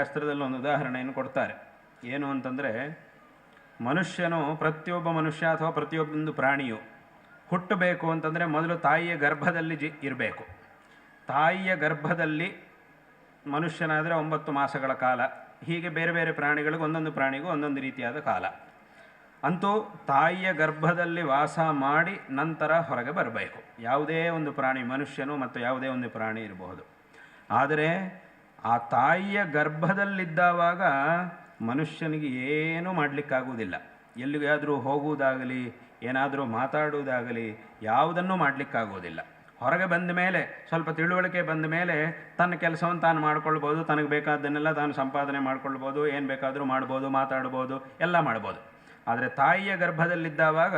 ಶಾಸ್ತ್ರದಲ್ಲಿ ಒಂದು ಉದಾಹರಣೆಯನ್ನು ಕೊಡ್ತಾರೆ. ಏನು ಅಂತಂದರೆ, ಮನುಷ್ಯನು ಪ್ರತಿಯೊಬ್ಬ ಮನುಷ್ಯ ಅಥವಾ ಪ್ರತಿಯೊಬ್ಬೊಂದು ಪ್ರಾಣಿಯು ಹುಟ್ಟಬೇಕು ಅಂತಂದರೆ ಮೊದಲು ತಾಯಿಯ ಗರ್ಭದಲ್ಲಿ ಜಿ ಇರಬೇಕು. ತಾಯಿಯ ಗರ್ಭದಲ್ಲಿ ಮನುಷ್ಯನಾದರೆ ಒಂಬತ್ತು ಮಾಸಗಳ ಕಾಲ. ಹೀಗೆ ಬೇರೆ ಬೇರೆ ಪ್ರಾಣಿಗಳಿಗೂ ಒಂದೊಂದು ಪ್ರಾಣಿಗೂ ಒಂದೊಂದು ರೀತಿಯಾದ ಕಾಲ. ಅಂತೂ ತಾಯಿಯ ಗರ್ಭದಲ್ಲಿ ವಾಸ ಮಾಡಿ ನಂತರ ಹೊರಗೆ ಬರಬೇಕು. ಯಾವುದೇ ಒಂದು ಪ್ರಾಣಿ ಮನುಷ್ಯನು ಮತ್ತು ಯಾವುದೇ ಒಂದು ಪ್ರಾಣಿ ಇರಬಹುದು. ಆದರೆ ಆ ತಾಯಿಯ ಗರ್ಭದಲ್ಲಿದ್ದಾವಾಗ ಮನುಷ್ಯನಿಗೆ ಏನೂ ಮಾಡಲಿಕ್ಕಾಗುವುದಿಲ್ಲ. ಎಲ್ಲಿಗಾದರೂ ಹೋಗುವುದಾಗಲಿ, ಏನಾದರೂ ಮಾತಾಡುವುದಾಗಲಿ, ಯಾವುದನ್ನೂ ಮಾಡಲಿಕ್ಕಾಗುವುದಿಲ್ಲ. ಹೊರಗೆ ಬಂದ ಮೇಲೆ, ಸ್ವಲ್ಪ ತಿಳುವಳಿಕೆ ಬಂದ ಮೇಲೆ ತನ್ನ ಕೆಲಸವನ್ನು ತಾನು ಮಾಡ್ಕೊಳ್ಬೋದು, ತನಗೆ ಬೇಕಾದ್ದನ್ನೆಲ್ಲ ತಾನು ಸಂಪಾದನೆ ಮಾಡ್ಕೊಳ್ಬೋದು, ಏನು ಬೇಕಾದರೂ ಮಾಡ್ಬೋದು, ಮಾತಾಡ್ಬೋದು, ಎಲ್ಲ ಮಾಡ್ಬೋದು. ಆದರೆ ತಾಯಿಯ ಗರ್ಭದಲ್ಲಿದ್ದಾವಾಗ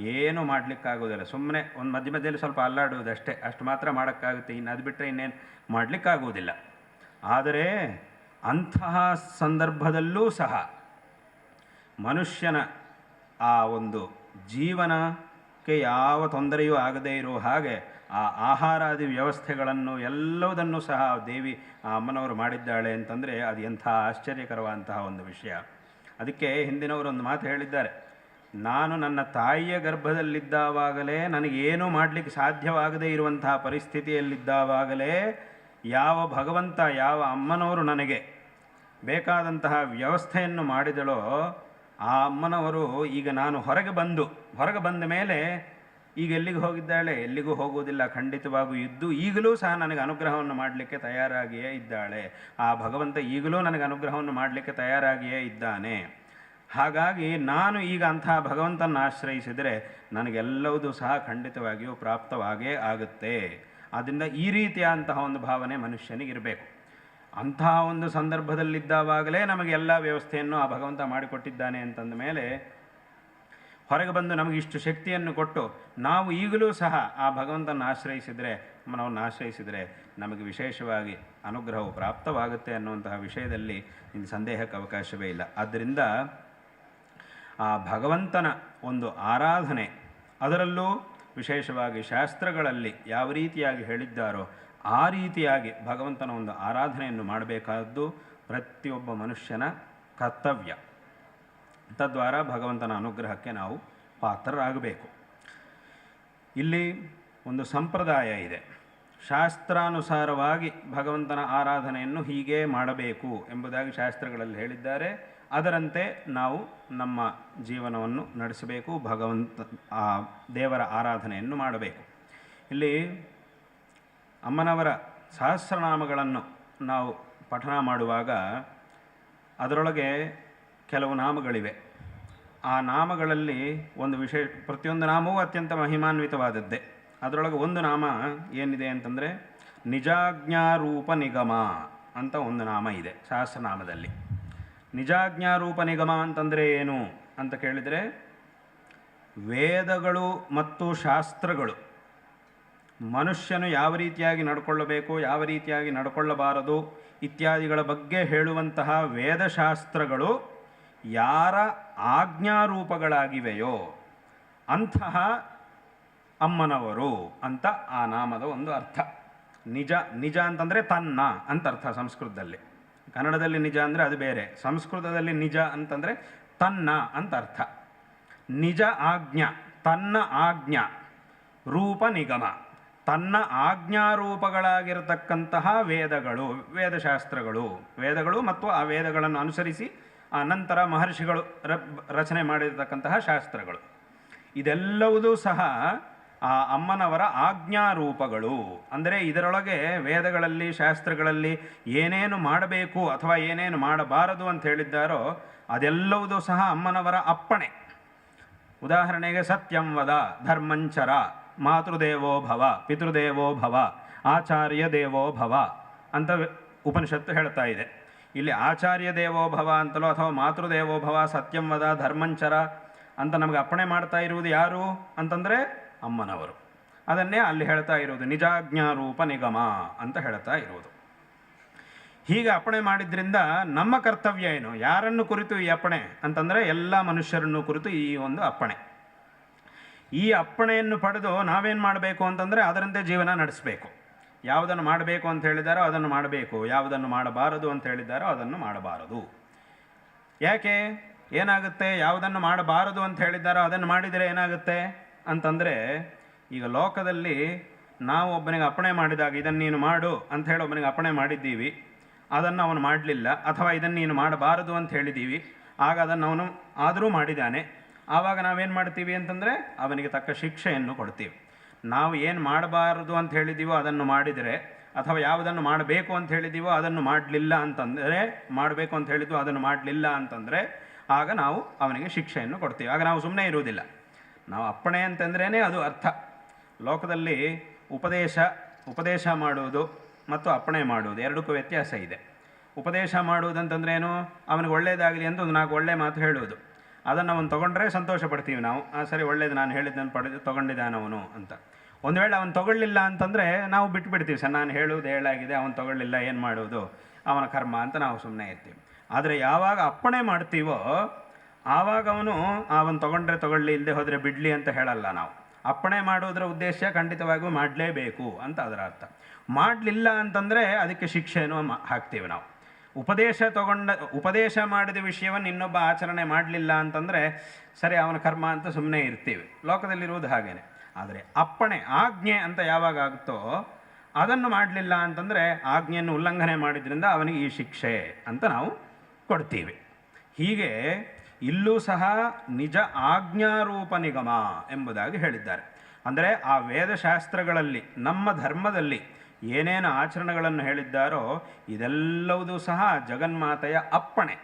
ಏನೂ ಮಾಡಲಿಕ್ಕಾಗೋದಿಲ್ಲ ಸುಮ್ಮನೆ ಒಂದು ಮಧ್ಯ ಮಧ್ಯದಲ್ಲಿ ಸ್ವಲ್ಪ ಅಲ್ಲಾಡುವುದಷ್ಟೇ. ಅಷ್ಟು ಮಾತ್ರ ಮಾಡೋಕ್ಕಾಗುತ್ತೆ. ಇನ್ನು ಅದು ಬಿಟ್ಟರೆ ಇನ್ನೇನು ಮಾಡಲಿಕ್ಕಾಗುವುದಿಲ್ಲ. ಆದರೆ ಅಂತಹ ಸಂದರ್ಭದಲ್ಲೂ ಸಹ ಮನುಷ್ಯನ ಆ ಒಂದು ಜೀವನಕ್ಕೆ ಯಾವ ತೊಂದರೆಯೂ ಆಗದೇ ಇರುವ ಹಾಗೆ ಆ ಆಹಾರಾದಿ ವ್ಯವಸ್ಥೆಗಳನ್ನು ಎಲ್ಲವುದನ್ನು ಸಹ ದೇವಿ ಆ ಅಮ್ಮನವರು ಮಾಡಿದ್ದಾಳೆ ಅಂತಂದರೆ ಅದು ಎಂಥ ಆಶ್ಚರ್ಯಕರವಾದಂತಹ ಒಂದು ವಿಷಯ. ಅದಕ್ಕೆ ಹಿಂದಿನವರು ಒಂದು ಮಾತು ಹೇಳಿದ್ದಾರೆ. ನಾನು ನನ್ನ ತಾಯಿಯ ಗರ್ಭದಲ್ಲಿದ್ದಾವಾಗಲೇ ನನಗೇನೂ ಮಾಡಲಿಕ್ಕೆ ಸಾಧ್ಯವಾಗದೇ ಇರುವಂತಹ ಪರಿಸ್ಥಿತಿಯಲ್ಲಿದ್ದಾವಾಗಲೇ ಯಾವ ಭಗವಂತ, ಯಾವ ಅಮ್ಮನವರು ನನಗೆ ಬೇಕಾದಂತಹ ವ್ಯವಸ್ಥೆಯನ್ನು ಮಾಡಿದಳೋ ಆ ಅಮ್ಮನವರು ಈಗ ನಾನು ಹೊರಗೆ ಬಂದು, ಹೊರಗೆ ಬಂದ ಮೇಲೆ ಈಗ ಎಲ್ಲಿಗೆ ಹೋಗಿದ್ದಾಳೆ, ಎಲ್ಲಿಗೂ ಹೋಗುವುದಿಲ್ಲ, ಖಂಡಿತವಾಗೂ ಇದ್ದು ಈಗಲೂ ಸಹ ನನಗೆ ಅನುಗ್ರಹವನ್ನು ಮಾಡಲಿಕ್ಕೆ ತಯಾರಾಗಿಯೇ ಇದ್ದಾಳೆ. ಆ ಭಗವಂತ ಈಗಲೂ ನನಗೆ ಅನುಗ್ರಹವನ್ನು ಮಾಡಲಿಕ್ಕೆ ತಯಾರಾಗಿಯೇ ಇದ್ದಾನೆ. ಹಾಗಾಗಿ ನಾನು ಈಗ ಅಂತಹ ಭಗವಂತನ ಆಶ್ರಯಿಸಿದರೆ ನನಗೆಲ್ಲವೂ ಸಹ ಖಂಡಿತವಾಗಿಯೂ ಪ್ರಾಪ್ತವಾಗೇ ಆಗುತ್ತೆ. ಆದ್ದರಿಂದ ಈ ರೀತಿಯಾದಂತಹ ಒಂದು ಭಾವನೆ ಮನುಷ್ಯನಿಗಿರಬೇಕು ಅಂತಹ ಒಂದು ಸಂದರ್ಭದಲ್ಲಿದ್ದಾವಾಗಲೇ ನಮಗೆ ಎಲ್ಲ ವ್ಯವಸ್ಥೆಯನ್ನು ಆ ಭಗವಂತ ಮಾಡಿಕೊಟ್ಟಿದ್ದಾನೆ ಅಂತಂದ ಮೇಲೆ ಹೊರಗೆ ಬಂದು ನಮಗೆ ಇಷ್ಟು ಶಕ್ತಿಯನ್ನು ಕೊಟ್ಟು ನಾವು ಈಗಲೂ ಸಹ ಆ ಭಗವಂತನ ಆಶ್ರಯಿಸಿದರೆ ಮನವನ್ನು ಆಶ್ರಯಿಸಿದರೆ ನಮಗೆ ವಿಶೇಷವಾಗಿ ಅನುಗ್ರಹವು ಪ್ರಾಪ್ತವಾಗುತ್ತೆ ಅನ್ನುವಂತಹ ವಿಷಯದಲ್ಲಿ ಇನ್ನು ಸಂದೇಹಕ್ಕೆ ಅವಕಾಶವೇ ಇಲ್ಲ. ಆದ್ದರಿಂದ ಆ ಭಗವಂತನ ಒಂದು ಆರಾಧನೆ ಅದರಲ್ಲೂ ವಿಶೇಷವಾಗಿ ಶಾಸ್ತ್ರಗಳಲ್ಲಿ ಯಾವ ರೀತಿಯಾಗಿ ಹೇಳಿದ್ದಾರೋ ಆ ರೀತಿಯಾಗಿ ಭಗವಂತನ ಒಂದು ಆರಾಧನೆಯನ್ನು ಮಾಡಬೇಕಾದ್ದು ಪ್ರತಿಯೊಬ್ಬ ಮನುಷ್ಯನ ಕರ್ತವ್ಯ. ತದ್ವಾರ ಭಗವಂತನ ಅನುಗ್ರಹಕ್ಕೆ ನಾವು ಪಾತ್ರರಾಗಬೇಕು. ಇಲ್ಲಿ ಒಂದು ಸಂಪ್ರದಾಯ ಇದೆ. ಶಾಸ್ತ್ರಾನುಸಾರವಾಗಿ ಭಗವಂತನ ಆರಾಧನೆಯನ್ನು ಹೀಗೆ ಮಾಡಬೇಕು ಎಂಬುದಾಗಿ ಶಾಸ್ತ್ರಗಳಲ್ಲಿ ಹೇಳಿದ್ದಾರೆ. ಅದರಂತೆ ನಾವು ನಮ್ಮ ಜೀವನವನ್ನು ನಡೆಸಬೇಕು, ಭಗವಂತ, ಆ ದೇವರ ಆರಾಧನೆಯನ್ನು ಮಾಡಬೇಕು. ಇಲ್ಲಿ ಅಮ್ಮನವರ ಸಹಸ್ರನಾಮಗಳನ್ನು ನಾವು ಪಠನ ಮಾಡುವಾಗ ಅದರೊಳಗೆ ಕೆಲವು ನಾಮಗಳಿವೆ. ಆ ನಾಮಗಳಲ್ಲಿ ಒಂದು ವಿಶೇಷ ಪ್ರತಿಯೊಂದು ನಾಮವೂ ಅತ್ಯಂತ ಮಹಿಮಾನ್ವಿತವಾದದ್ದೇ. ಅದರೊಳಗೆ ಒಂದು ನಾಮ ಏನಿದೆ ಅಂತಂದರೆ, ನಿಜಾಜ್ಞಾರೂಪ ನಿಗಮ ಅಂತ ಒಂದು ನಾಮ ಇದೆ ಸಹಸ್ರನಾಮದಲ್ಲಿ. ನಿಜಾಜ್ಞಾರೂಪ ನಿಗಮ ಅಂತಂದರೆ ಏನು ಅಂತ ಕೇಳಿದರೆ ವೇದಗಳು ಮತ್ತು ಶಾಸ್ತ್ರಗಳು ಮನುಷ್ಯನು ಯಾವ ರೀತಿಯಾಗಿ ನಡ್ಕೊಳ್ಳಬೇಕು, ಯಾವ ರೀತಿಯಾಗಿ ನಡ್ಕೊಳ್ಳಬಾರದು ಇತ್ಯಾದಿಗಳ ಬಗ್ಗೆ ಹೇಳುವಂತಹ ವೇದಶಾಸ್ತ್ರಗಳು ಯಾರ ಆಜ್ಞಾರೂಪಗಳಾಗಿವೆಯೋ ಅಂತಹ ಅಮ್ಮನವರು ಅಂತ ಆ ನಾಮದ ಒಂದು ಅರ್ಥ. ನಿಜ ನಿಜ ಅಂತಂದರೆ ತನ್ನ ಅಂತ ಅರ್ಥ ಸಂಸ್ಕೃತದಲ್ಲಿ. ಕನ್ನಡದಲ್ಲಿ ನಿಜ ಅಂದರೆ ಅದು ಬೇರೆ, ಸಂಸ್ಕೃತದಲ್ಲಿ ನಿಜ ಅಂತಂದರೆ ತನ್ನ ಅಂತ ಅರ್ಥ. ನಿಜ ಆಜ್ಞ, ತನ್ನ ಆಜ್ಞ, ರೂಪ ನಿಗಮ. ತನ್ನ ಆಜ್ಞಾರೂಪಗಳಾಗಿರತಕ್ಕಂತಹ ವೇದಗಳು, ವೇದಶಾಸ್ತ್ರಗಳು, ವೇದಗಳು ಮತ್ತು ಆ ವೇದಗಳನ್ನು ಅನುಸರಿಸಿ ಆ ನಂತರ ಮಹರ್ಷಿಗಳು ರಚನೆ ಮಾಡಿರತಕ್ಕಂತಹ ಶಾಸ್ತ್ರಗಳು. ಇದೆಲ್ಲವುದೂ ಸಹ ಆ ಅಮ್ಮನವರ ಆಜ್ಞಾರೂಪಗಳು. ಅಂದರೆ ಇದರೊಳಗೆ ವೇದಗಳಲ್ಲಿ, ಶಾಸ್ತ್ರಗಳಲ್ಲಿ ಏನೇನು ಮಾಡಬೇಕು ಅಥವಾ ಏನೇನು ಮಾಡಬಾರದು ಅಂತ ಹೇಳಿದ್ದಾರೋ ಅದೆಲ್ಲವುದೂ ಸಹ ಅಮ್ಮನವರ ಅಪ್ಪಣೆ. ಉದಾಹರಣೆಗೆ ಸತ್ಯಂ ವದ ಧರ್ಮಂಚರ ಮಾತೃದೇವೋ ಭವ, ಪಿತೃದೇವೋ ಭವ, ಆಚಾರ್ಯ ದೇವೋ ಭವ ಅಂತ ಉಪನಿಷತ್ತು ಹೇಳ್ತಾ ಇದೆ. ಇಲ್ಲಿ ಆಚಾರ್ಯ ದೇವೋ ಭವ ಅಂತಲೋ ಅಥವಾ ಮಾತೃದೇವೋ ಭವ, ಸತ್ಯಂ ವದ ಧರ್ಮಂಚರ ಅಂತ ನಮಗೆ ಅಪ್ಪಣೆ ಮಾಡ್ತಾ ಇರುವುದು ಯಾರು ಅಂತಂದರೆ ಅಮ್ಮನವರು. ಅದನ್ನೇ ಅಲ್ಲಿ ಹೇಳ್ತಾ ಇರೋದು, ನಿಜಾಜ್ಞಾರೂಪ ನಿಗಮ ಅಂತ ಹೇಳ್ತಾ ಇರೋದು. ಹೀಗೆ ಅಪ್ಪಣೆ ಮಾಡಿದ್ರಿಂದ ನಮ್ಮ ಕರ್ತವ್ಯ ಏನು? ಯಾರನ್ನು ಕುರಿತು ಈ ಅಪ್ಪಣೆ? ಅಂತಂದರೆ ಎಲ್ಲ ಮನುಷ್ಯರನ್ನು ಕುರಿತು ಈ ಒಂದು ಅಪ್ಪಣೆ. ಈ ಅಪ್ಪಣೆಯನ್ನು ಪಡೆದು ನಾವೇನು ಮಾಡಬೇಕು ಅಂತಂದರೆ ಅದರಂತೆ ಜೀವನ ನಡೆಸಬೇಕು. ಯಾವುದನ್ನು ಮಾಡಬೇಕು ಅಂತ ಹೇಳಿದಾರೋ ಅದನ್ನು ಮಾಡಬೇಕು. ಯಾವುದನ್ನು ಮಾಡಬಾರದು ಅಂತ ಹೇಳಿದ್ದಾರೋ ಅದನ್ನು ಮಾಡಬಾರದು. ಯಾಕೆ? ಏನಾಗುತ್ತೆ? ಯಾವುದನ್ನು ಮಾಡಬಾರದು ಅಂತ ಹೇಳಿದ್ದಾರೋ ಅದನ್ನು ಮಾಡಿದರೆ ಏನಾಗುತ್ತೆ? ಅಂತಂದರೆ, ಈಗ ಲೋಕದಲ್ಲಿ ನಾವು ಒಬ್ಬನಿಗೆ ಅಪ್ಪಣೆ ಮಾಡಿದಾಗ ಇದನ್ನು ನೀನು ಮಾಡು ಅಂತ ಹೇಳಿ ಒಬ್ಬನಿಗೆ ಅಪ್ಪಣೆ ಮಾಡಿದ್ದೀವಿ, ಅದನ್ನು ಅವನು ಮಾಡಲಿಲ್ಲ, ಅಥವಾ ಇದನ್ನು ನೀನು ಮಾಡಬಾರದು ಅಂತ ಹೇಳಿದ್ದೀವಿ, ಆಗ ಅದನ್ನು ಅವನು ಆದರೂ ಮಾಡಿದ್ದಾನೆ. ಆವಾಗ ನಾವೇನು ಮಾಡ್ತೀವಿ ಅಂತಂದರೆ, ಅವನಿಗೆ ತಕ್ಕ ಶಿಕ್ಷೆಯನ್ನು ಕೊಡ್ತೀವಿ. ನಾವು ಏನು ಮಾಡಬಾರದು ಅಂತ ಹೇಳಿದ್ದೀವೋ ಅದನ್ನು ಮಾಡಿದರೆ, ಅಥವಾ ಯಾವುದನ್ನು ಮಾಡಬೇಕು ಅಂತ ಹೇಳಿದ್ದೀವೋ ಅದನ್ನು ಮಾಡಲಿಲ್ಲ ಅಂತಂದರೆ, ಮಾಡಬೇಕು ಅಂತ ಹೇಳಿದ್ದು ಅದನ್ನು ಮಾಡಲಿಲ್ಲ ಅಂತಂದರೆ, ಆಗ ನಾವು ಅವನಿಗೆ ಶಿಕ್ಷೆಯನ್ನು ಕೊಡ್ತೀವಿ. ಆಗ ನಾವು ಸುಮ್ಮನೆ ಇರುವುದಿಲ್ಲ. ನಾವು ಅಪ್ಪಣೆ ಅಂತಂದ್ರೇ ಅದು ಅರ್ಥ. ಲೋಕದಲ್ಲಿ ಉಪದೇಶ ಉಪದೇಶ ಮಾಡುವುದು ಮತ್ತು ಅಪ್ಪಣೆ ಮಾಡುವುದು ಎರಡಕ್ಕೂ ವ್ಯತ್ಯಾಸ ಇದೆ. ಉಪದೇಶ ಮಾಡುವುದಂತಂದ್ರೇನು? ಅವನಿಗೆ ಒಳ್ಳೆಯದಾಗಲಿ ಅಂತ ಒಂದು ನಾಲ್ಕು ಒಳ್ಳೆಯ ಮಾತು ಹೇಳುವುದು. ಅದನ್ನು ಅವನು ತೊಗೊಂಡ್ರೆ ಸಂತೋಷ ಪಡ್ತೀವಿ ನಾವು. ಆ ಸರಿ ಒಳ್ಳೇದು ನಾನು ಹೇಳಿದ್ದನ್ನು ಪಡೆದು ತೊಗೊಂಡಿದ್ದಾನೆ ಅವನು ಅಂತ. ಒಂದು ವೇಳೆ ಅವನು ತೊಗೊಳ್ಳಿಲ್ಲ ಅಂತಂದರೆ ನಾವು ಬಿಟ್ಬಿಡ್ತೀವಿ ಸರ್, ನಾನು ಹೇಳುವುದು ಹೇಳಾಗಿದೆ, ಅವನು ತೊಗೊಳ್ಳಿಲ್ಲ, ಏನು ಮಾಡುವುದು? ಅವನ ಕರ್ಮ ಅಂತ ನಾವು ಸುಮ್ಮನೆ ಇರ್ತೀವಿ. ಆದರೆ ಯಾವಾಗ ಅಪ್ಪಣೆ ಮಾಡ್ತೀವೋ ಆವಾಗ ಅವನು ಅವನು ತೊಗೊಂಡ್ರೆ ತೊಗೊಳ್ಳಿ ಇಲ್ಲದೆ ಹೋದರೆ ಬಿಡಲಿ ಅಂತ ಹೇಳಲ್ಲ ನಾವು. ಅಪ್ಪಣೆ ಮಾಡೋದ್ರ ಉದ್ದೇಶ ಖಂಡಿತವಾಗಿಯೂ ಮಾಡಲೇಬೇಕು ಅಂತ ಅದರ ಅರ್ಥ. ಮಾಡಲಿಲ್ಲ ಅಂತಂದರೆ ಅದಕ್ಕೆ ಶಿಕ್ಷೆಯನ್ನು ಹಾಕ್ತೀವಿ ನಾವು. ಉಪದೇಶ ತಗೊಂಡ, ಉಪದೇಶ ಮಾಡಿದ ವಿಷಯವನ್ನು ಇನ್ನೊಬ್ಬ ಆಚರಣೆ ಮಾಡಲಿಲ್ಲ ಅಂತಂದರೆ, ಸರಿ, ಅವನ ಕರ್ಮ ಅಂತ ಸುಮ್ಮನೆ ಇರ್ತೀವಿ. ಲೋಕದಲ್ಲಿರುವುದು ಹಾಗೇನೆ. ಆದರೆ ಅಪ್ಪಣೆ, ಆಜ್ಞೆ ಅಂತ ಯಾವಾಗ ಆಗುತ್ತೋ ಅದನ್ನು ಮಾಡಲಿಲ್ಲ ಅಂತಂದರೆ ಆಜ್ಞೆಯನ್ನು ಉಲ್ಲಂಘನೆ ಮಾಡಿದ್ರಿಂದ ಅವನಿಗೆ ಈ ಶಿಕ್ಷೆ ಅಂತ ನಾವು ಕೊಡ್ತೀವಿ. ಹೀಗೆ ಇಲ್ಲೂ ಸಹ ನಿಜ ಆಜ್ಞಾರೂಪ ನಿಗಮ ಎಂಬುದಾಗಿ ಹೇಳಿದ್ದಾರೆ. ಅಂದರೆ ಆ ವೇದಶಾಸ್ತ್ರಗಳಲ್ಲಿ, ನಮ್ಮ ಧರ್ಮದಲ್ಲಿ ಏನೇನು ಆಚರಣೆಗಳನ್ನು ಹೇಳಿದ್ದಾರೋ ಇದೆಲ್ಲವುದೂ ಸಹ ಜಗನ್ಮಾತೆಯ ಅಪ್ಪಣೆ.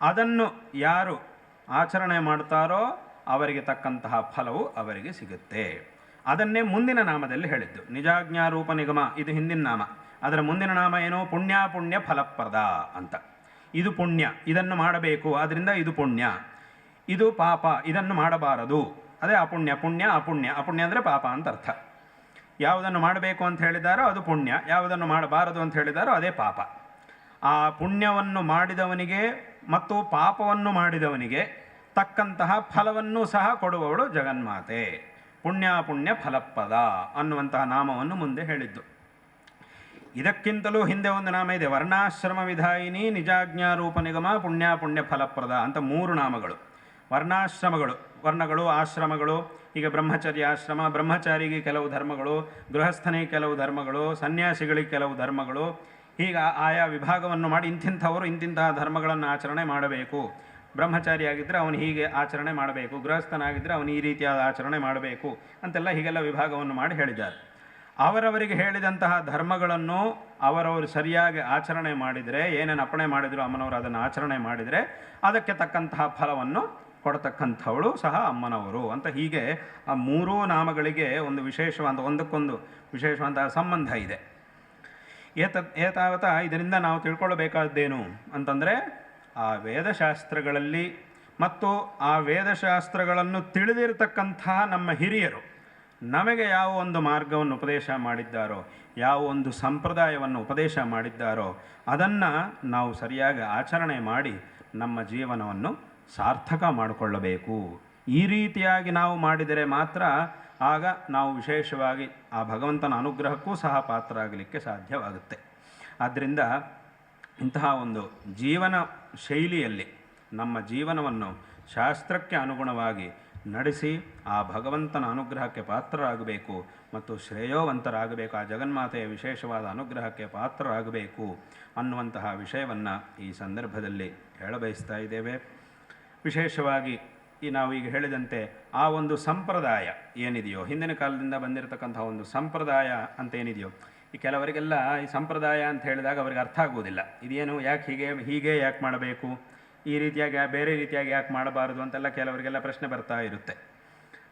ಅದನ್ನು ಯಾರು ಆಚರಣೆ ಮಾಡ್ತಾರೋ ಅವರಿಗೆ ತಕ್ಕಂತಹ ಫಲವು ಅವರಿಗೆ ಸಿಗುತ್ತೆ. ಅದನ್ನೇ ಮುಂದಿನ ನಾಮದಲ್ಲಿ ಹೇಳಿದ್ದು. ನಿಜಾಜ್ಞಾರೂಪ ನಿಗಮ, ಇದು ಹಿಂದಿನ ನಾಮ. ಅದರ ಮುಂದಿನ ನಾಮ ಏನು? ಪುಣ್ಯಾಪುಣ್ಯ ಪುಣ್ಯ ಫಲಪ್ರದ ಅಂತ. ಇದು ಪುಣ್ಯ, ಇದನ್ನು ಮಾಡಬೇಕು ಆದ್ದರಿಂದ ಇದು ಪುಣ್ಯ. ಇದು ಪಾಪ, ಇದನ್ನು ಮಾಡಬಾರದು. ಅದೇ ಅಪುಣ್ಯ, ಪುಣ್ಯ, ಅಪುಣ್ಯ. ಅಪುಣ್ಯ ಅಂದರೆ ಪಾಪ ಅಂತ ಅರ್ಥ. ಯಾವುದನ್ನು ಮಾಡಬೇಕು ಅಂತ ಹೇಳಿದಾರೋ ಅದು ಪುಣ್ಯ, ಯಾವುದನ್ನು ಮಾಡಬಾರದು ಅಂತ ಹೇಳಿದಾರೋ ಅದೇ ಪಾಪ. ಆ ಪುಣ್ಯವನ್ನು ಮಾಡಿದವನಿಗೆ ಮತ್ತು ಪಾಪವನ್ನು ಮಾಡಿದವನಿಗೆ ತಕ್ಕಂತಹ ಫಲವನ್ನು ಸಹ ಕೊಡುವವಳು ಜಗನ್ಮಾತೆ. ಪುಣ್ಯ ಪುಣ್ಯ ಫಲಪ್ಪದ ಅನ್ನುವಂತಹ ನಾಮವನ್ನು ಮುಂದೆ ಹೇಳಿದ್ದು. ಇದಕ್ಕಿಂತಲೂ ಹಿಂದೆ ಒಂದು ನಾಮ ಇದೆ. ವರ್ಣಾಶ್ರಮ ವಿಧಾಯಿನಿ ನಿಜಾಜ್ಞಾರೂಪ ನಿಗಮ ಪುಣ್ಯ ಪುಣ್ಯ ಫಲಪ್ರದ ಅಂತ ಮೂರು ನಾಮಗಳು. ವರ್ಣಾಶ್ರಮಗಳು, ವರ್ಣಗಳು, ಆಶ್ರಮಗಳು ಈಗ ಬ್ರಹ್ಮಚರ್ಯ ಆಶ್ರಮ, ಬ್ರಹ್ಮಚಾರಿಗೆ ಕೆಲವು ಧರ್ಮಗಳು, ಗೃಹಸ್ಥನಿಗೆ ಕೆಲವು ಧರ್ಮಗಳು, ಸನ್ಯಾಸಿಗಳಿಗೆ ಕೆಲವು ಧರ್ಮಗಳು ಈಗ ಆಯಾ ವಿಭಾಗವನ್ನು ಮಾಡಿ ಇಂತಿಂಥವರು ಇಂತಿಂತಹ ಧರ್ಮಗಳನ್ನು ಆಚರಣೆ ಮಾಡಬೇಕು. ಬ್ರಹ್ಮಚಾರಿ ಆಗಿದ್ದರೆ ಅವನು ಹೀಗೆ ಆಚರಣೆ ಮಾಡಬೇಕು. ಗೃಹಸ್ಥನಾಗಿದ್ದರೆ ಅವನು ಈ ರೀತಿಯಾದ ಆಚರಣೆ ಮಾಡಬೇಕು ಅಂತೆಲ್ಲ ಹೀಗೆಲ್ಲ ವಿಭಾಗವನ್ನು ಮಾಡಿ ಹೇಳಿದ್ದಾರೆ. ಅವರವರಿಗೆ ಹೇಳಿದಂತಹ ಧರ್ಮಗಳನ್ನು ಅವರವರು ಸರಿಯಾಗಿ ಆಚರಣೆ ಮಾಡಿದರೆ, ಏನೇನು ಅಪಣೆ ಮಾಡಿದರೂ ಅಮ್ಮನವರು ಅದನ್ನು ಆಚರಣೆ ಮಾಡಿದರೆ, ಅದಕ್ಕೆ ತಕ್ಕಂತಹ ಫಲವನ್ನು ಕೊಡತಕ್ಕಂಥವಳು ಸಹ ಅಮ್ಮನವರು ಅಂತ ಹೀಗೆ ಆ ಮೂರೂ ನಾಮಗಳಿಗೆ ಒಂದು ವಿಶೇಷವಾದ, ಒಂದಕ್ಕೊಂದು ವಿಶೇಷವಾದಂತಹ ಸಂಬಂಧ ಇದೆ. ಏತ, ಏತಾವತ ಇದರಿಂದ ನಾವು ತಿಳ್ಕೊಳ್ಬೇಕಾದ್ದೇನು ಅಂತಂದರೆ, ಆ ವೇದಶಾಸ್ತ್ರಗಳಲ್ಲಿ ಮತ್ತು ಆ ವೇದಶಾಸ್ತ್ರಗಳನ್ನು ತಿಳಿದಿರತಕ್ಕಂತಹ ನಮ್ಮ ಹಿರಿಯರು ನಮಗೆ ಯಾವ ಒಂದು ಮಾರ್ಗವನ್ನು ಉಪದೇಶ ಮಾಡಿದ್ದಾರೋ, ಯಾವ ಒಂದು ಸಂಪ್ರದಾಯವನ್ನು ಉಪದೇಶ ಮಾಡಿದ್ದಾರೋ, ಅದನ್ನು ನಾವು ಸರಿಯಾಗಿ ಆಚರಣೆ ಮಾಡಿ ನಮ್ಮ ಜೀವನವನ್ನು ಸಾರ್ಥಕ ಮಾಡಿಕೊಳ್ಳಬೇಕು. ಈ ರೀತಿಯಾಗಿ ನಾವು ಮಾಡಿದರೆ ಮಾತ್ರ ಆಗ ನಾವು ವಿಶೇಷವಾಗಿ ಆ ಭಗವಂತನ ಅನುಗ್ರಹಕ್ಕೂ ಸಹ ಪಾತ್ರ ಆಗಲಿಕ್ಕೆ ಸಾಧ್ಯವಾಗುತ್ತೆ. ಆದ್ದರಿಂದ ಇಂತಹ ಒಂದು ಜೀವನ ಶೈಲಿಯಲ್ಲಿ ನಮ್ಮ ಜೀವನವನ್ನು ಶಾಸ್ತ್ರಕ್ಕೆ ಅನುಗುಣವಾಗಿ ನಡೆಸಿ ಆ ಭಗವಂತನ ಅನುಗ್ರಹಕ್ಕೆ ಪಾತ್ರರಾಗಬೇಕು ಮತ್ತು ಶ್ರೇಯೋವಂತರಾಗಬೇಕು. ಆ ಜಗನ್ಮಾತೆಯ ವಿಶೇಷವಾದ ಅನುಗ್ರಹಕ್ಕೆ ಪಾತ್ರರಾಗಬೇಕು ಅನ್ನುವಂತಹ ವಿಷಯವನ್ನು ಈ ಸಂದರ್ಭದಲ್ಲಿ ಹೇಳಬಯಸ್ತಾ ಇದ್ದೇವೆ. ವಿಶೇಷವಾಗಿ ಈ ನಾವು ಈಗ ಹೇಳಿದಂತೆ ಆ ಒಂದು ಸಂಪ್ರದಾಯ ಏನಿದೆಯೋ, ಹಿಂದಿನ ಕಾಲದಿಂದ ಬಂದಿರತಕ್ಕಂತಹ ಒಂದು ಸಂಪ್ರದಾಯ ಅಂತ ಏನಿದೆಯೋ, ಈ ಕೆಲವರಿಗೆಲ್ಲ ಈ ಸಂಪ್ರದಾಯ ಅಂತ ಹೇಳಿದಾಗ ಅವರಿಗೆ ಅರ್ಥ ಆಗುವುದಿಲ್ಲ. ಇದೇನು ಯಾಕೆ ಹೀಗೆ ಹೀಗೆ ಯಾಕೆ ಮಾಡಬೇಕು? ಈ ರೀತಿಯಾಗಿ ಬೇರೆ ರೀತಿಯಾಗಿ ಯಾಕೆ ಮಾಡಬಾರದು ಅಂತೆಲ್ಲ ಕೆಲವರಿಗೆಲ್ಲ ಪ್ರಶ್ನೆ ಬರ್ತಾ ಇರುತ್ತೆ.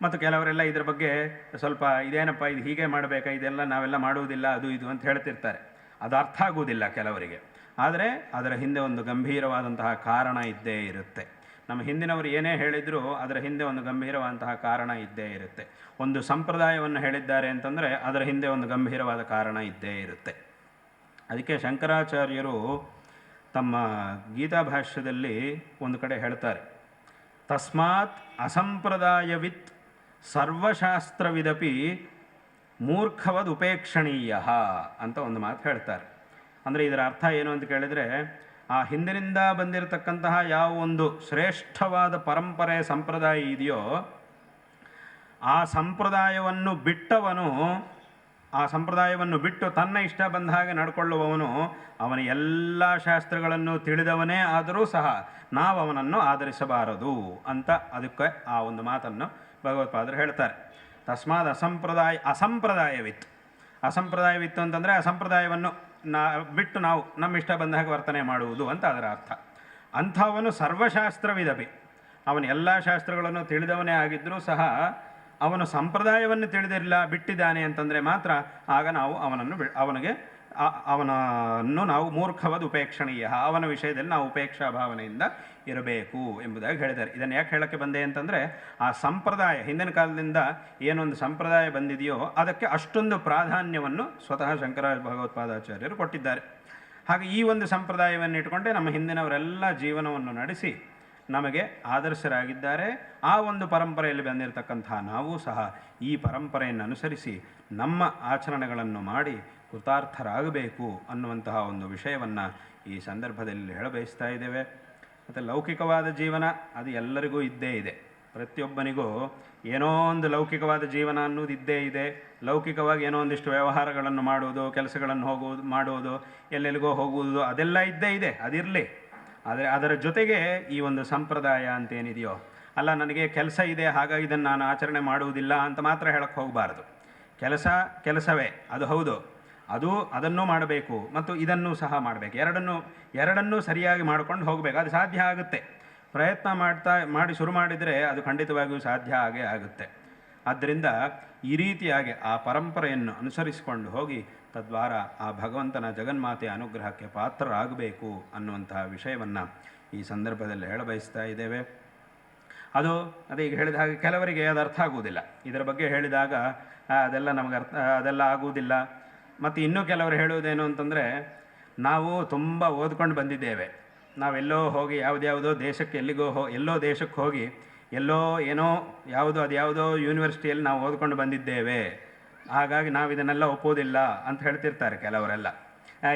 ಮತ್ತು ಕೆಲವರೆಲ್ಲ ಇದ್ರ ಬಗ್ಗೆ ಸ್ವಲ್ಪ ಇದೇನಪ್ಪ, ಇದು ಹೀಗೆ ಮಾಡಬೇಕಾ, ಇದೆಲ್ಲ ನಾವೆಲ್ಲ ಮಾಡುವುದಿಲ್ಲ, ಅದು ಇದು ಅಂತ ಹೇಳ್ತಿರ್ತಾರೆ. ಅದು ಅರ್ಥ ಆಗುವುದಿಲ್ಲ ಕೆಲವರಿಗೆ. ಆದರೆ ಅದರ ಹಿಂದೆ ಒಂದು ಗಂಭೀರವಾದಂತಹ ಕಾರಣ ಇದ್ದೇ ಇರುತ್ತೆ. ನಮ್ಮ ಹಿಂದಿನವರು ಏನೇ ಹೇಳಿದರೂ, ಅದರ ಹಿಂದೆ ಒಂದು ಗಂಭೀರವಾದಂತಹ ಕಾರಣ ಇದ್ದೇ ಇರುತ್ತೆ. ಒಂದು ಸಂಪ್ರದಾಯವನ್ನು ಹೇಳಿದ್ದಾರೆ ಅಂತಂದರೆ ಅದರ ಹಿಂದೆ ಒಂದು ಗಂಭೀರವಾದ ಕಾರಣ ಇದ್ದೇ ಇರುತ್ತೆ. ಅದಕ್ಕೆ ಶಂಕರಾಚಾರ್ಯರು ತಮ್ಮ ಗೀತಾ ಭಾಷ್ಯದಲ್ಲಿ ಒಂದು ಕಡೆ ಹೇಳ್ತಾರೆ, ತಸ್ಮಾತ್ ಅಸಂಪ್ರದಾಯವಿತ್ ಸರ್ವಶಾಸ್ತ್ರವಿದಪಿ ಮೂರ್ಖವದ್ ಉಪೇಕ್ಷಣೀಯ ಅಂತ ಒಂದು ಮಾತು ಹೇಳ್ತಾರೆ. ಅಂದರೆ ಇದರ ಅರ್ಥ ಏನು ಅಂತ ಕೇಳಿದರೆ, ಆ ಹಿಂದಿನಿಂದ ಬಂದಿರತಕ್ಕಂತಹ ಯಾವ ಒಂದು ಶ್ರೇಷ್ಠವಾದ ಪರಂಪರೆ, ಸಂಪ್ರದಾಯ ಇದೆಯೋ, ಆ ಸಂಪ್ರದಾಯವನ್ನು ಬಿಟ್ಟವನು ಆ ಸಂಪ್ರದಾಯವನ್ನು ಬಿಟ್ಟು ತನ್ನ ಇಷ್ಟ ಬಂದ ಹಾಗೆ ನಡ್ಕೊಳ್ಳುವವನು ಅವನ ಎಲ್ಲ ಶಾಸ್ತ್ರಗಳನ್ನು ತಿಳಿದವನೇ ಆದರೂ ಸಹ ನಾವು ಅವನನ್ನು ಆಧರಿಸಬಾರದು ಅಂತ ಅದಕ್ಕೆ ಆ ಒಂದು ಮಾತನ್ನು ಭಗವತ್ಪಾದರು ಹೇಳ್ತಾರೆ. ತಸ್ಮಾತ್ ಅಸಂಪ್ರದಾಯ ಅಸಂಪ್ರದಾಯವಿತ್ತು ಅಸಂಪ್ರದಾಯವಿತ್ತು ಅಂತಂದರೆ ಆ ಸಂಪ್ರದಾಯವನ್ನು ನಾ, ಬಿಟ್ಟು ನಾವು ನಮ್ಮ ಇಷ್ಟ ಬಂದ ಹಾಗೆ ವರ್ತನೆ ಮಾಡುವುದು ಅಂತ ಅದರ ಅರ್ಥ. ಅಂಥವನು ಸರ್ವಶಾಸ್ತ್ರವಿದವೆ. ಅವನ ಎಲ್ಲ ಶಾಸ್ತ್ರಗಳನ್ನು ತಿಳಿದವನೇ ಆಗಿದ್ದರೂ ಸಹ ಅವನು ಸಂಪ್ರದಾಯವನ್ನು ತಿಳಿದಿರಲಿಲ್ಲ, ಬಿಟ್ಟಿದ್ದಾನೆ ಅಂತಂದರೆ ಮಾತ್ರ ಆಗ ನಾವು ಅವನನ್ನು ಅವನಿಗೆ ಅವನನ್ನು ನಾವು ಮೂರ್ಖವಾದ ಉಪೇಕ್ಷಣೀಯ, ಅವನ ವಿಷಯದಲ್ಲಿ ನಾವು ಉಪೇಕ್ಷಾ ಭಾವನೆಯಿಂದ ಇರಬೇಕು ಎಂಬುದಾಗಿ ಹೇಳಿದ್ದಾರೆ. ಇದನ್ನು ಯಾಕೆ ಹೇಳೋಕ್ಕೆ ಬಂದೆ ಅಂತಂದರೆ, ಆ ಸಂಪ್ರದಾಯ, ಹಿಂದಿನ ಕಾಲದಿಂದ ಏನೊಂದು ಸಂಪ್ರದಾಯ ಬಂದಿದೆಯೋ ಅದಕ್ಕೆ ಅಷ್ಟೊಂದು ಪ್ರಾಧಾನ್ಯವನ್ನು ಸ್ವತಃ ಶಂಕರ ಭಗವತ್ಪಾದಾಚಾರ್ಯರು ಕೊಟ್ಟಿದ್ದಾರೆ. ಹಾಗೆ ಈ ಒಂದು ಸಂಪ್ರದಾಯವನ್ನು ಇಟ್ಕೊಂಡೆ ನಮ್ಮ ಹಿಂದಿನವರೆಲ್ಲ ಜೀವನವನ್ನು ನಡೆಸಿ ನಮಗೆ ಆದರ್ಶರಾಗಿದ್ದಾರೆ. ಆ ಒಂದು ಪರಂಪರೆಯಲ್ಲಿ ಬಂದಿರತಕ್ಕಂತಹ ನಾವು ಸಹ ಈ ಪರಂಪರೆಯನ್ನು ಅನುಸರಿಸಿ ನಮ್ಮ ಆಚರಣೆಗಳನ್ನು ಮಾಡಿ ಕೃತಾರ್ಥರಾಗಬೇಕು ಅನ್ನುವಂತಹ ಒಂದು ವಿಷಯವನ್ನು ಈ ಸಂದರ್ಭದಲ್ಲಿ ಹೇಳಬಯಸ್ತಾ ಇದ್ದೇವೆ. ಮತ್ತು ಲೌಕಿಕವಾದ ಜೀವನ ಅದು ಎಲ್ಲರಿಗೂ ಇದ್ದೇ ಇದೆ. ಪ್ರತಿಯೊಬ್ಬನಿಗೂ ಏನೋ ಒಂದು ಲೌಕಿಕವಾದ ಜೀವನ ಅನ್ನೋದು ಇದ್ದೇ ಇದೆ. ಲೌಕಿಕವಾಗಿ ಏನೋ ಒಂದಿಷ್ಟು ವ್ಯವಹಾರಗಳನ್ನು ಮಾಡುವುದು, ಕೆಲಸಗಳನ್ನು ಹೋಗುವುದು, ಮಾಡುವುದು, ಎಲ್ಲೆಲ್ಲಿಗೋ ಹೋಗುವುದು ಅದೆಲ್ಲ ಇದ್ದೇ ಇದೆ. ಅದಿರಲಿ. ಆದರೆ ಅದರ ಜೊತೆಗೆ ಈ ಒಂದು ಸಂಪ್ರದಾಯ ಅಂತೇನಿದೆಯೋ, ಅಲ್ಲ, ನನಗೆ ಕೆಲಸ ಇದೆ, ಹಾಗಾಗಿ ಇದನ್ನು ನಾನು ಆಚರಣೆ ಮಾಡುವುದಿಲ್ಲ ಅಂತ ಮಾತ್ರ ಹೇಳಕ್ಕೆ ಹೋಗಬಾರ್ದು. ಕೆಲಸ ಕೆಲಸವೇ, ಅದು ಹೌದು. ಅದು ಅದನ್ನು ಮಾಡಬೇಕು ಮತ್ತು ಇದನ್ನು ಸಹ ಮಾಡಬೇಕು. ಎರಡನ್ನು, ಎರಡನ್ನೂ ಸರಿಯಾಗಿ ಮಾಡ್ಕೊಂಡು ಹೋಗಬೇಕು. ಅದು ಸಾಧ್ಯ ಆಗುತ್ತೆ. ಪ್ರಯತ್ನ ಮಾಡ್ತಾ, ಮಾಡಿ ಶುರು ಮಾಡಿದರೆ ಅದು ಖಂಡಿತವಾಗಿಯೂ ಸಾಧ್ಯ ಆಗೇ ಆಗುತ್ತೆ. ಆದ್ದರಿಂದ ಈ ರೀತಿಯಾಗಿ ಆ ಪರಂಪರೆಯನ್ನು ಅನುಸರಿಸಿಕೊಂಡು ಹೋಗಿ ತದ್ವಾರ ಆ ಭಗವಂತನ ಜಗನ್ಮಾತೆ ಅನುಗ್ರಹಕ್ಕೆ ಪಾತ್ರರಾಗಬೇಕು ಅನ್ನುವಂತಹ ವಿಷಯವನ್ನು ಈ ಸಂದರ್ಭದಲ್ಲಿ ಹೇಳಬಯಸ್ತಾ ಇದ್ದೇವೆ. ಅದು, ಅದೇ ಈಗ ಹೇಳಿದ ಹಾಗೆ ಕೆಲವರಿಗೆ ಅದು ಅರ್ಥ ಆಗುವುದಿಲ್ಲ. ಇದರ ಬಗ್ಗೆ ಹೇಳಿದಾಗ ಅದೆಲ್ಲ ನಮಗೆ ಅರ್ಥ ಅದೆಲ್ಲ ಆಗುವುದಿಲ್ಲ. ಮತ್ತು ಇನ್ನೂ ಕೆಲವರು ಹೇಳುವುದೇನು ಅಂತಂದರೆ, ನಾವು ತುಂಬ ಓದ್ಕೊಂಡು ಬಂದಿದ್ದೇವೆ. ನಾವೆಲ್ಲೋ ಹೋಗಿ ಯಾವುದ್ಯಾವುದೋ ದೇಶಕ್ಕೆ ಎಲ್ಲಿಗೋ ಹೋ, ಎಲ್ಲೋ ದೇಶಕ್ಕೆ ಹೋಗಿ ಎಲ್ಲೋ ಏನೋ ಯಾವುದೋ ಅದು ಯಾವುದೋ ಯೂನಿವರ್ಸಿಟಿಯಲ್ಲಿ ನಾವು ಓದ್ಕೊಂಡು ಬಂದಿದ್ದೇವೆ. ಹಾಗಾಗಿ ನಾವು ಇದನ್ನೆಲ್ಲ ಒಪ್ಪೋದಿಲ್ಲ ಅಂತ ಹೇಳ್ತಿರ್ತಾರೆ ಕೆಲವರೆಲ್ಲ.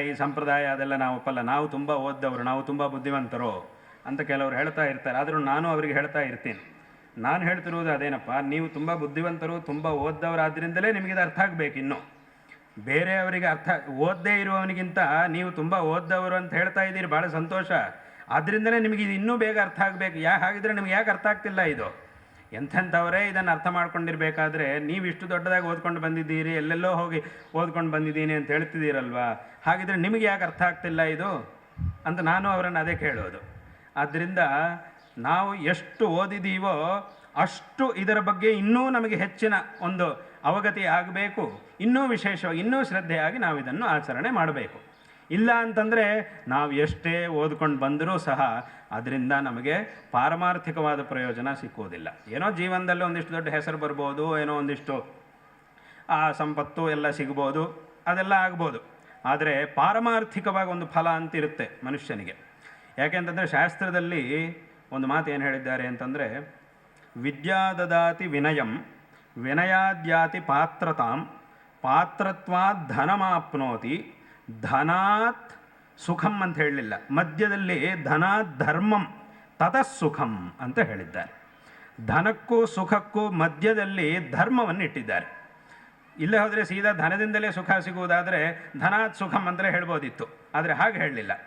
ಈ ಸಂಪ್ರದಾಯ ಅದೆಲ್ಲ ನಾವು ಒಪ್ಪಲ್ಲ. ನಾವು ತುಂಬ ಓದ್ದವರು, ನಾವು ತುಂಬ ಬುದ್ಧಿವಂತರು ಅಂತ ಕೆಲವರು ಹೇಳ್ತಾ ಇರ್ತಾರೆ. ಆದರೂ ನಾನು ಅವರಿಗೆ ಹೇಳ್ತಾ ಇರ್ತೀನಿ. ನಾನು ಹೇಳ್ತಿರುವುದು ಅದೇನಪ್ಪ, ನೀವು ತುಂಬ ಬುದ್ಧಿವಂತರು, ತುಂಬ ನಿಮಗೆ ಇದು ಅರ್ಥ ಆಗಬೇಕು ಇನ್ನು. ಬೇರೆಯವರಿಗೆ ಅರ್ಥ, ಓದದೇ ಇರುವವನಿಗಿಂತ ನೀವು ತುಂಬ ಓದ್ದವರು ಅಂತ ಹೇಳ್ತಾ ಇದ್ದೀರಿ, ಭಾಳ ಸಂತೋಷ. ಆದ್ದರಿಂದಲೇ ನಿಮಗೆ ಇದು ಇನ್ನೂ ಬೇಗ ಅರ್ಥ ಆಗಬೇಕು. ಯಾಕೆ ಹಾಗಿದ್ರೆ ನಿಮ್ಗೆ ಯಾಕೆ ಅರ್ಥ ಆಗ್ತಿಲ್ಲ ಇದು? ಎಂಥೆಂಥವರೇ ಇದನ್ನು ಅರ್ಥ ಮಾಡ್ಕೊಂಡಿರಬೇಕಾದ್ರೆ ನೀವು ಇಷ್ಟು ದೊಡ್ಡದಾಗಿ ಓದ್ಕೊಂಡು ಬಂದಿದ್ದೀರಿ, ಎಲ್ಲೆಲ್ಲೋ ಹೋಗಿ ಓದ್ಕೊಂಡು ಬಂದಿದ್ದೀನಿ ಅಂತ ಹೇಳ್ತಿದ್ದೀರಲ್ವಾ? ಹಾಗಿದ್ರೆ ನಿಮಗೆ ಯಾಕೆ ಅರ್ಥ ಆಗ್ತಿಲ್ಲ ಇದು? ಅಂತ ನಾನು ಅವರನ್ನು ಅದೇ ಕೇಳೋದು. ಆದ್ದರಿಂದ ನಾವು ಎಷ್ಟು ಓದಿದ್ದೀವೋ ಅಷ್ಟು ಇದರ ಬಗ್ಗೆ ಇನ್ನೂ ನಮಗೆ ಹೆಚ್ಚಿನ ಒಂದು ಅವಗತಿ ಆಗಬೇಕು, ಇನ್ನೂ ವಿಶೇಷವಾಗಿ, ಇನ್ನೂ ಶ್ರದ್ಧೆಯಾಗಿ ನಾವು ಇದನ್ನು ಆಚರಣೆ ಮಾಡಬೇಕು. ಇಲ್ಲ ಅಂತಂದರೆ ನಾವು ಎಷ್ಟೇ ಓದ್ಕೊಂಡು ಬಂದರೂ ಸಹ ಅದರಿಂದ ನಮಗೆ ಪಾರಮಾರ್ಥಿಕವಾದ ಪ್ರಯೋಜನ ಸಿಕ್ಕೋದಿಲ್ಲ. ಏನೋ ಜೀವನದಲ್ಲಿ ಒಂದಿಷ್ಟು ದೊಡ್ಡ ಹೆಸರು ಬರ್ಬೋದು, ಏನೋ ಒಂದಿಷ್ಟು ಆ ಸಂಪತ್ತು ಎಲ್ಲ ಸಿಗ್ಬೋದು, ಅದೆಲ್ಲ ಆಗ್ಬೋದು. ಆದರೆ ಪಾರಮಾರ್ಥಿಕವಾಗಿ ಒಂದು ಫಲ ಅಂತ ಇರುತ್ತೆ ಮನುಷ್ಯನಿಗೆ. ಯಾಕೆಂತಂದರೆ ಶಾಸ್ತ್ರದಲ್ಲಿ ಒಂದು ಮಾತು ಏನು ಹೇಳಿದ್ದಾರೆ ಅಂತಂದರೆ, ವಿದ್ಯಾದದಾತಿ ವಿನಯಂ, ವಿನಯಾದ್ಯಾತಿ ಪಾತ್ರತಾಂ ಪಾತ್ರತ್ವಾ ಧನಮಾಪ್ನೋತಿ ಧನಾತ್ ಸುಖಂ ಅಂತ ಹೇಳಲಿಲ್ಲ. ಮಧ್ಯದಲ್ಲಿ ಧನಾತ್ ಧರ್ಮಂ, ತತಃ ಸುಖಂ ಅಂತ ಹೇಳಿದ್ದಾರೆ. ಧನಕ್ಕೂ ಸುಖಕ್ಕೂ ಮಧ್ಯದಲ್ಲಿ ಧರ್ಮವನ್ನು ಇಟ್ಟಿದ್ದಾರೆ ಇಲ್ಲೇ ಹೋದರೆ ಸೀದಾ ಧನದಿಂದಲೇ ಸುಖ ಸಿಗುವುದಾದರೆ ಧನಾತ್ ಸುಖಂ ಅಂತಲೇ ಹೇಳ್ಬೋದಿತ್ತು. ಆದರೆ ಹಾಗೆ ಹೇಳಲಿಲ್ಲ.